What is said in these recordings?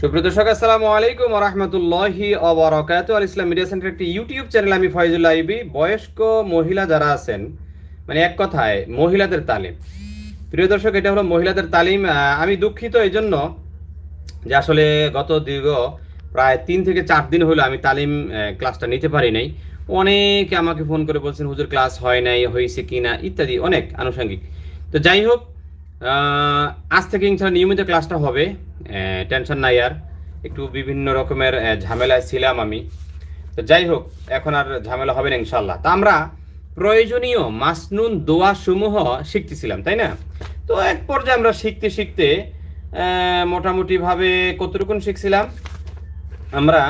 সুপ্রিয় দর্শক, আসসালামু আলাইকুম রহমতুল্লাহি অবরাকাত আল ইসলাম মিডিয়া সেন্টার একটি ইউটিউব চ্যানেল আমি ফয়জুল্লাহ আইবি। বয়স্ক মহিলা যারা আছেন মানে এক কথায় মহিলাদের তালিম। প্রিয় দর্শক, এটা হলো মহিলাদের তালিম। আমি দুঃখিত এই জন্য যে আসলে গত দীর্ঘ প্রায় তিন থেকে চার দিন হলো আমি তালিম ক্লাসটা নিতে পারি নাই। অনেকে আমাকে ফোন করে বলছেন, হুজুর, ক্লাস হয় নাই, হয়েছে কি না ইত্যাদি, অনেক আনুষঙ্গিক। তো যাই হোক আজ থেকে ইনশাল্লাহ নিয়মিত ক্লাসটা হবে। টেনশন নাই আর। একটু বিভিন্ন রকমের ঝামেলায় ছিলাম আমি। তো যাই হোক, এখন আর ঝামেলা হবে না ইনশাল্লাহ। তা আমরা প্রয়োজনীয় মাসনুন দোয়া সমূহ শিখতেছিলাম, তাই না? তো এক পর্যায়ে আমরা শিখতে শিখতে মোটামুটিভাবে কতটুকুন শিখছিলাম? আমরা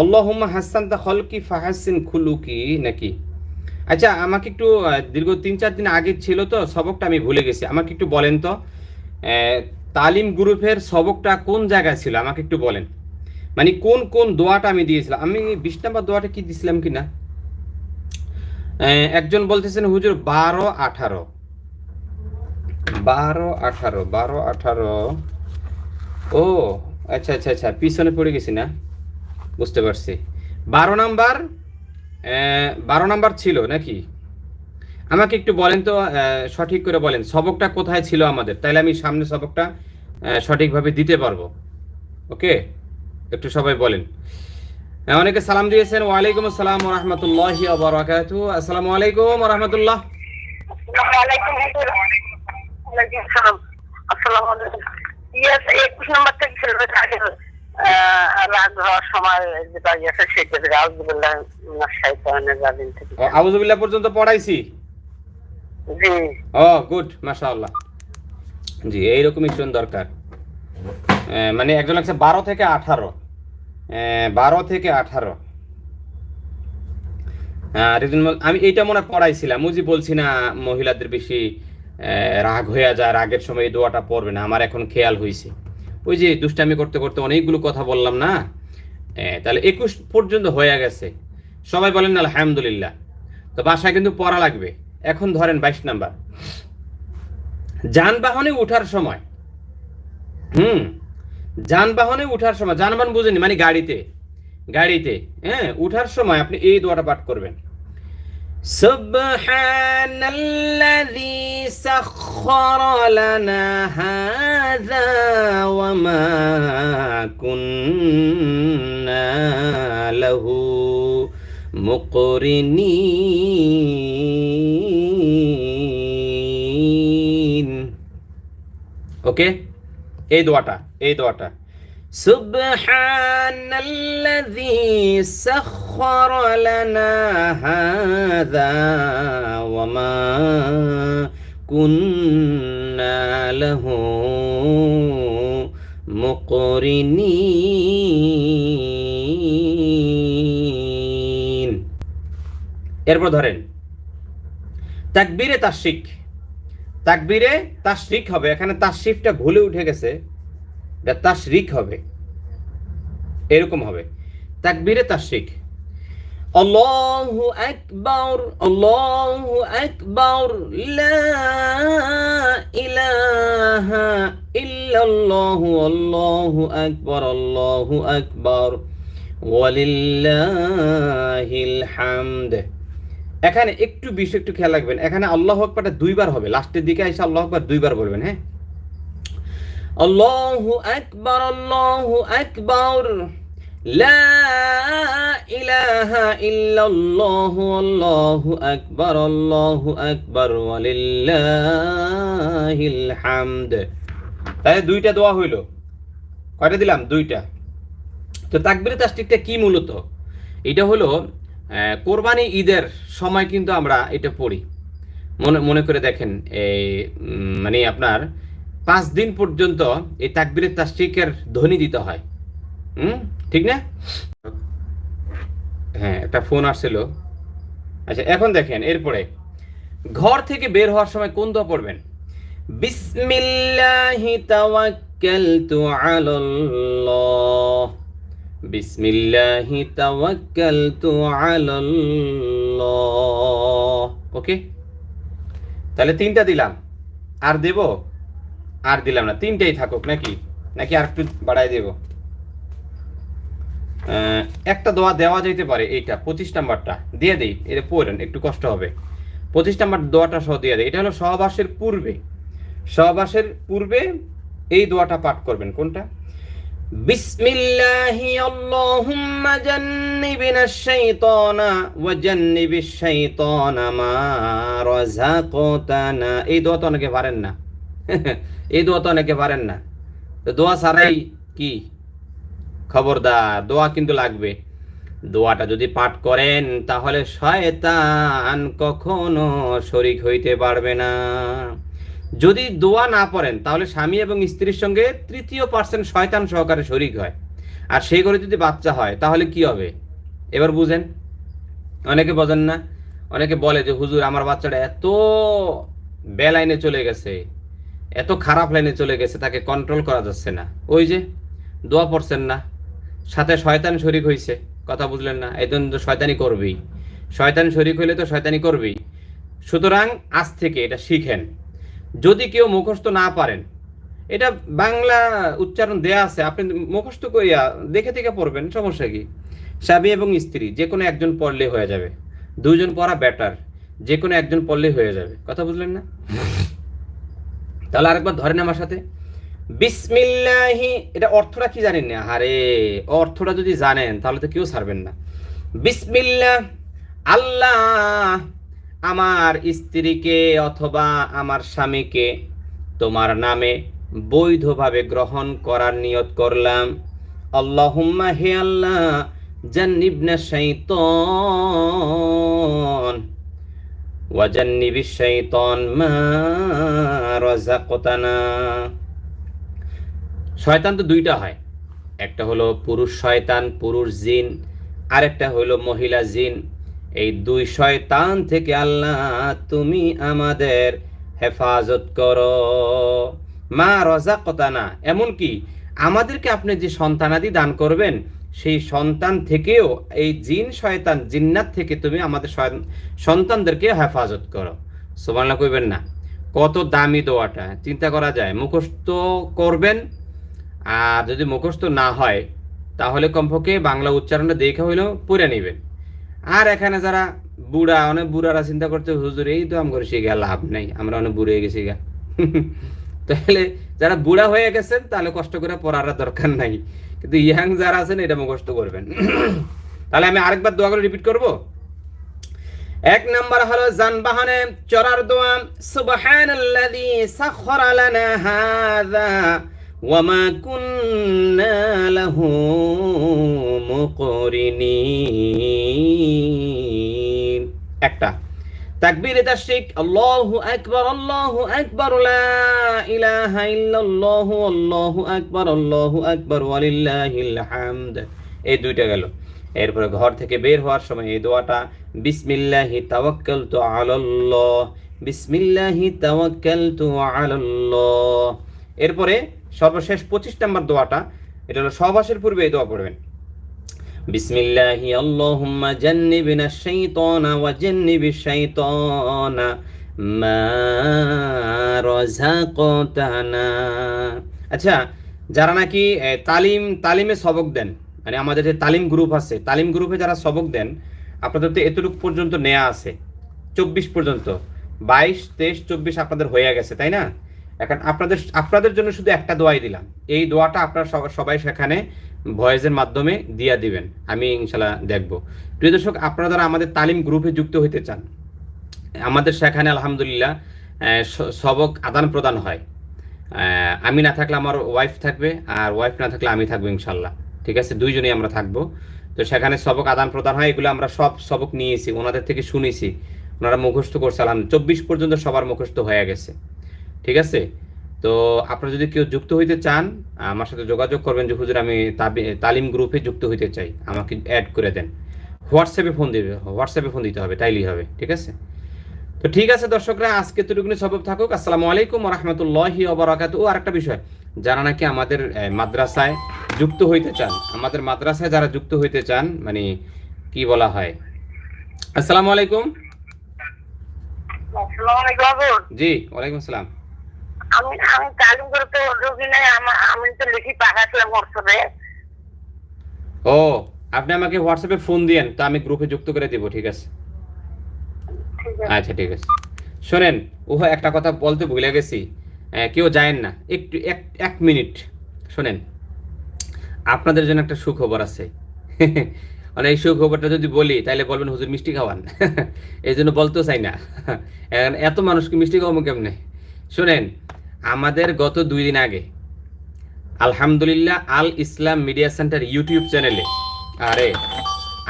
আল্লাহুম্মা হাসান তা খলকি ফাহাসিন খুলুকি, নাকি? আচ্ছা আমাকে একটু দীর্ঘ তিন চার দিন আগে ছিল তো, সবকটা আমি ভুলে গেছি। আমাকে একটু বলেন তো তালিম গ্রুপের সবকটা কোন জায়গায় ছিল? আমাকে একটু বলেন। মানে কোন কোন দোয়াটা আমি দিয়েছিলাম? আমি বিশ নাম্বার দোয়াটা কি দিয়েছিলাম কি না একজন বলতেছেন, হুজুর, বারো, আঠারো। বারো আঠারো বারো, আঠারো। ও আচ্ছা আচ্ছা আচ্ছা পিছনে পড়ে গেছি না? বুঝতে পারছি। বারো নাম্বার বারো নাম্বার ছিল নাকি? আমাকে একটু বলেন তো সঠিক করে বলেন। সবকটা কোথায় ছিল আমাদের? তাহলে আমি সামনে সবকটা সঠিকভাবে দিতে পারব। ওকে? একটু সবাই বলেন। আহ, অনেকে সালাম দিয়েছেন। ওয়ালাইকুম আসসালাম রহমতুল্লাহ আসসালামু আলাইকুম রহমতুল্লাহ আসসালাম। আলাইকুম। একুশ নম্বর থেকে আবুজুবিল্লাহ পর্যন্ত পড়াইছি? ও গুড মাশাআল্লাহ। জি দরকার। মানে একজন লাগছে বারো থেকে আঠারো। বারো থেকে আঠারো। আমি এইটা মনে পড়াইছিলাম। মুজি বলছি না মহিলাদের বেশি আহ, রাগ হয়ে যায় রাগের সময় এই দোয়াটা পড়বে না। আমার এখন খেয়াল হয়েছে ওই যে দুষ্টামি করতে করতে অনেকগুলো কথা বললাম না? তাহলে একুশ পর্যন্ত হয়ে গেছে। সবাই বলেন আলহামদুলিল্লাহ। তো বাসায় কিন্তু পড়া লাগবে। এখন ধরেন বাইশ নাম্বার। যানবাহনে উঠার সময়, হুম, যানবাহনে উঠার সময়, যানবাহন বুঝেনি মানে গাড়িতে গাড়িতে হ্যাঁ উঠার সময় আপনি এই দোয়াটা পাঠ করবেন। سبحان الذي سخر لنا هذا وما كنا له مقرنين ওকে এই দোয়াটা এই দোয়াটা سبحان الذي سخر لنا هذا وما كنا له مقرنين এরপর ধরেন তাকবীরে তাশরিক তাকবীরে তাশরিক হবে এখানে তাশরিফটা ভুলে উঠে গেছে এটা তাশরিক হবে। এরকম হবে। তাকবীরে তাশরিক। আল্লাহু আকবার আল্লাহু আকবার, লা ইলাহা ইল্লাল্লাহু, আল্লাহু আকবার আল্লাহু আকবার। ওয়ালিল্লাহিল হামদ। এখানে একটু বিষয় একটু খেয়াল রাখবেন। এখানে আল্লাহ আকবারটা দুইবার হবে। লাস্টের দিকে এসে আল্লাহ আকবার দুইবার বলবেন হ্যাঁ? আল্লাহু আকবার আল্লাহু আকবার। লা ইলাহা ইল্লাল্লাহু, আল্লাহু আকবার আল্লাহু আকবার, ওয়ালিল্লাহিল হামদ। তাহলে দুইটা দোয়া হইল। কয়টা দিলাম? দুইটা। তো তাকবির তাসটিকটা কি মূলত? এটা হলো কোরবানি ঈদের সময় কিন্তু আমরা এটা পড়ি। মনে মনে করে দেখেন, এই মানে আপনার পাঁচ দিন পর্যন্ত এই তাকবিরের তাসটিকের ধ্বনি দিতে হয়। হুম? ঠিক না? হ্যাঁ একটা ফোন আসছিল। আচ্ছা এখন দেখেন, এরপরে। ঘর থেকে বের হওয়ার সময় কোন দোয়া পড়বেন? বিসমিল্লাহি তাওয়াক্কালতু আলাল্লাহ। বিসমিল্লাহি তাওয়াক্কালতু আলাল্লাহ। ওকে? তাহলে তিনটা দিলাম। আর দেব? আর দিলাম না, তিনটেই থাকুক নাকি? নাকি আর একটু বাড়াই দেব? একটা দোয়া দেওয়া যাইতে পারে এইটা, পঁচিশ নাম্বারটা, দিয়ে দেই, এটা পড়েন একটু কষ্ট হবে। পঁচিশ নাম্বার দোয়াটা সহ দিয়ে দেয় এটা হলো সহবাসের পূর্বে। সহবাসের পূর্বে এই দোয়াটা পাঠ করবেন, কোনটা? বিসমিল্লাহি আল্লাহুম্মা জান্নিবিনা শাইতানা ওয়া জান্নিবিশ শাইতানা মা রাযাকতানা। এই দোয়া তো অনেকে পারেন না। এই দোয়া তো অনেকে পারেন না। তো দোয়া ছাড়াই কি? খবরদার, দোয়া কিন্তু লাগবে। দোয়াটা যদি পাঠ করেন, তাহলে শয়তান কখনো শরিক হইতে পারবে না। যদি দোয়া না পড়েন, তাহলে স্বামী এবং স্ত্রীর সঙ্গে তৃতীয় পার্সেন্ট শয়তান সহকারে শরিক হয়। আর সেই করে যদি বাচ্চা হয়, তাহলে কি হবে? এবার বুঝেন। অনেকে বোঝেন না? অনেকে বলে যে, হুজুর, আমার বাচ্চাটা এত বেলাইনে চলে গেছে। এত খারাপ লাইনে চলে গেছে, তাকে কন্ট্রোল করা যাচ্ছে না। ওই যে, দোয়া পড়ছেন না। সাথে শয়তান শরিক হইছে, কথা বুঝলেন না? এই জন্য শয়তানি করবেই। শয়তান শরিক হইলে তো শয়তানি করবেই। সুতরাং আজ থেকে এটা শিখেন। যদি কেউ মুখস্থ না পারেন, এটা বাংলা উচ্চারণ দেয়া আছে, আপনি মুখস্থ করিয়া দেখে দেখে পড়বেন, সমস্যা কি? স্বামী এবং স্ত্রী, যে কোনো একজন পড়লে হয়ে যাবে। দুইজন পড়া বেটার যে কোনো একজন পড়লে হয়ে যাবে। কথা বুঝলেন না? তাহলে আরেকবার ধরেন আমার সাথে। বিসমিল্লাহি, এটা অর্থটা কি জানেন না? আরে অর্থটা যদি জানেন, তাহলে তো কেউ ছাড়বেন না। বিসমিল্লাহ, আল্লাহ, আমার স্ত্রীকে অথবা আমার স্বামীকে তোমার নামে বৈধভাবে গ্রহণ করার নিয়ত করলাম। আল্লাহুম্মা হে আল্লাহ, জান্নিবনা শাইতান। শয়তান তো দুইটা হয়। একটা হলো পুরুষ শয়তান, পুরুষ জিন, আরেকটা হলো মহিলা জিন। এই দুই শয়তান থেকে আল্লাহ তুমি আমাদের হেফাজত করো। মা রজা কতানা এমনকি আমাদেরকে আপনি যে সন্তানাদি দান করবেন সেই সন্তান থেকেও, এই জিন শয়তান, জিন্নাত থেকে তুমি আমাদের সন্তানদেরকে হেফাজত করো। সোমাল্লা কইবেন না। কত দামি দোয়াটা। চিন্তা করা যায়, মুখস্থ করবেন, আর যদি মুখস্থ না হয়, তাহলে কমপক্ষে বাংলা উচ্চারণটা দেখে হইলেও পড়ে নেবেন। আর এখানে যারা বুড়া, অনেক বুড়ারা চিন্তা করতে হুজুর, এই তো আমার শিখে লাভ নেই, আমরা অনেক বুড়ে গেছি গা। তাহলে যারা বুড়া হয়ে গেছেন, তাহলে কষ্ট করে পড়ার দরকার নাই। কিন্তু ইয়াং যারা আছেন, এটা মুখস্থ করবেন। তাহলে আমি আরেকবার দোয়া করে রিপিট করব? এক নাম্বার হলো, যানবাহনে চড়ার দোয়া, সুবহানাল্লাযী সাখখারা লানা হাযা ওয়ামা কুন্না লাহু মুকরিনিন। একটা। তাকবীর তাশরিক আল্লাহু আকবার আল্লাহু আকবার, লা ইলাহা ইল্লাল্লাহু, আল্লাহু আকবার আল্লাহু আকবার হামদ। এই দুইটা গেল। এরপরে ঘর থেকে বের হওয়ার সময় এই দোয়াটা, বিসমিল্লাহি তাওয়াক্কালতু আলাল্লাহ, বিসমিল্লাহি তাওয়াক্কালতু আলাল্লাহ। এরপরে সর্বশেষ পঁচিশ নম্বর দোয়াটা, এটা হলো সহবাসের পূর্বে এই দোয়া পড়বেন। বিসমিল্লাহি আল্লাহুম্মা জান্নিবিনা শাইতানা ওয়া জান্নিবিশ শাইতানা মা রাযাকতানা। আচ্ছা যারা নাকি তালিম, তালিমে সবক দেন মানে আমাদের যে তালিম গ্রুপ আছে, তালিম গ্রুপে যারা সবক দেন, আপনাদের তো এতটুকু পর্যন্ত নেওয়া আছে, চব্বিশ পর্যন্ত, বাইশ, তেইশ, চব্বিশ আপনাদের হয়ে গেছে, তাই না? এখন আপনাদের আপনাদের জন্য শুধু একটা দোয়াই দিলাম। এই দোয়াটা আপনারা সব- সবাই সেখানে ভয়েসের মাধ্যমে দিয়া দিবেন। আমি ইনশাল্লাহ দেখব। প্রিয় দর্শক, আপনারা যারা আমাদের তালিম গ্রুপে যুক্ত হইতে চান, আমাদের সেখানে আলহামদুলিল্লাহ সবক আদান প্রদান হয়। আমি না থাকলে আমার ওয়াইফ থাকবে, আর ওয়াইফ না থাকলে আমি থাকব ইনশাল্লাহ। ঠিক আছে? দুইজনেই আমরা থাকব। তো সেখানে সবক আদান প্রদান হয়, এগুলো আমরা সব সবক নিয়েছি, ওনাদের থেকে শুনেছি। ওনারা মুখস্থ করছে, আলহামদুলিল্লাহ। চব্বিশ পর্যন্ত সবার মুখস্থ হয়ে গেছে। ঠিক আছে? তো আপনারা যদি কেউ যুক্ত হইতে চান আমার সাথে যোগাযোগ করবেন যে হুজুর আমি তালিম গ্রুপে যুক্ত হইতে চাই। আমাকে অ্যাড করে দেন। হোয়াটসঅ্যাপে ফোন দিবে হোয়াটসঅ্যাপে ফোন দিতে হবে তাইলেই হবে ঠিক আছে? তো ঠিক আছে দর্শকরা আজকে তুটুকুনি সবব থাকুক। আসসালামু আলাইকুম রহমতুল্লাহি ওবরাকাত ও আরেকটা বিষয় যারা নাকি আমাদের মাদ্রাসায় যুক্ত হইতে চান আমাদের মাদ্রাসায় যারা যুক্ত হইতে চান মানে কি বলা হয়? আসসালামু আলাইকুম। আসসালামু জি ওয়ালাইকুম আসসালাম। আমি আমি তালিম করে তো রোগী নাই আমি তো লিখি পাঠাচ্ছিলাম হোয়াটসঅ্যাপে ও আপনি আমাকে হোয়াটসঅ্যাপে ফোন দিয়েন তো আমি গ্রুপে যুক্ত করে দিব ঠিক আছে? আচ্ছা ঠিক আছে। শোনেন একটা কথা বলতে ভুলে গেছি। কেউ যায়েন না একটু এক এক মিনিট। শোনেন আপনাদের জন্য একটা সুখবর আছে। মানে এই সুখবরটা যদি বলি তাহলে বলবেন হুজুর মিষ্টি খাওয়ান? এই জন্য বলতেও চাই না। এত মানুষকে মিষ্টি খাওয়াবো কেমনে? শোনেন আমাদের গত দুই দিন আগে। আলহামদুলিল্লাহ, Al Islam media centre YouTube চ্যানেলে, আরে,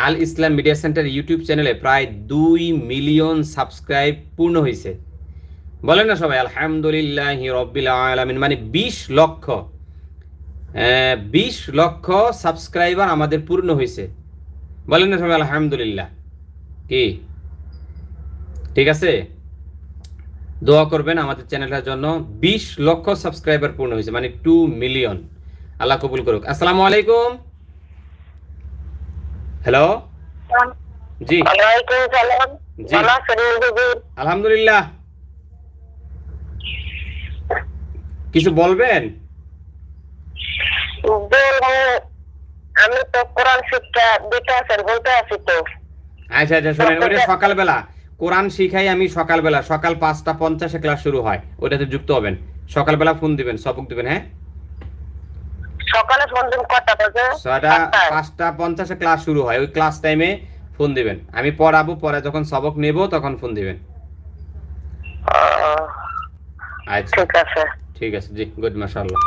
Al Islam media centre YouTube চ্যানেলে প্রায় দুই মিলিয়ন সাবস্ক্রাইব পূর্ণ হয়েছে বলেন না সবাই, আলহামদুলিল্লাহ রব্বিল আলামিন মানে বিশ লক্ষ বিশ লক্ষ সাবস্ক্রাইবার আমাদের পূর্ণ হয়েছে বলেন না সবাই, আলহামদুলিল্লাহ। কি? ঠিক আছে? দোয়া করবেন আমাদের চ্যানেলটার জন্য। বিশ লক্ষ সাবস্ক্রাইবার পূর্ণ হয়েছে মানে টু মিলিয়ন আল্লাহ কবুল করুক। আসসালামু আলাইকুম। হ্যালো জি। জি। আলহামদুলিল্লাহ। কিছু বলবেন? আমি তো কোরআন শিক্ষা দিতে আছেন বলতে আছি তো। আচ্ছা আচ্ছা শুনেন ওটা সকালবেলা। কোরআন শিখাই আমি সকালবেলা সকাল পাঁচটা পঞ্চাশে ক্লাস শুরু হয়। ওটাতে যুক্ত হবেন। সকালবেলা ফোন দিবেন সবক দিবেন হ্যাঁ? সকালে ফোন দিন কটা বাজে? ছয়টা পাঁচটা পঞ্চাশে ক্লাস শুরু হয়। ওই ক্লাস টাইমে ফোন দিবেন। আমি পড়াবো পরে যখন সবক নেব তখন ফোন দিবেন। আচ্ছা। ঠিক আছে। ঠিক আছে জি গুড মাশাআল্লাহ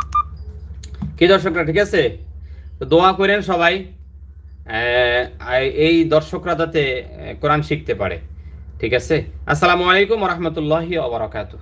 কি দর্শকরা ঠিক আছে? তো দোয়া করেন সবাই আহ, এই দর্শকরা যাতে কোরআন শিখতে পারে। ঠিক আছে? আসসালামু আলাইকুম রহমতুল্লাহ ওবরাকাতুহ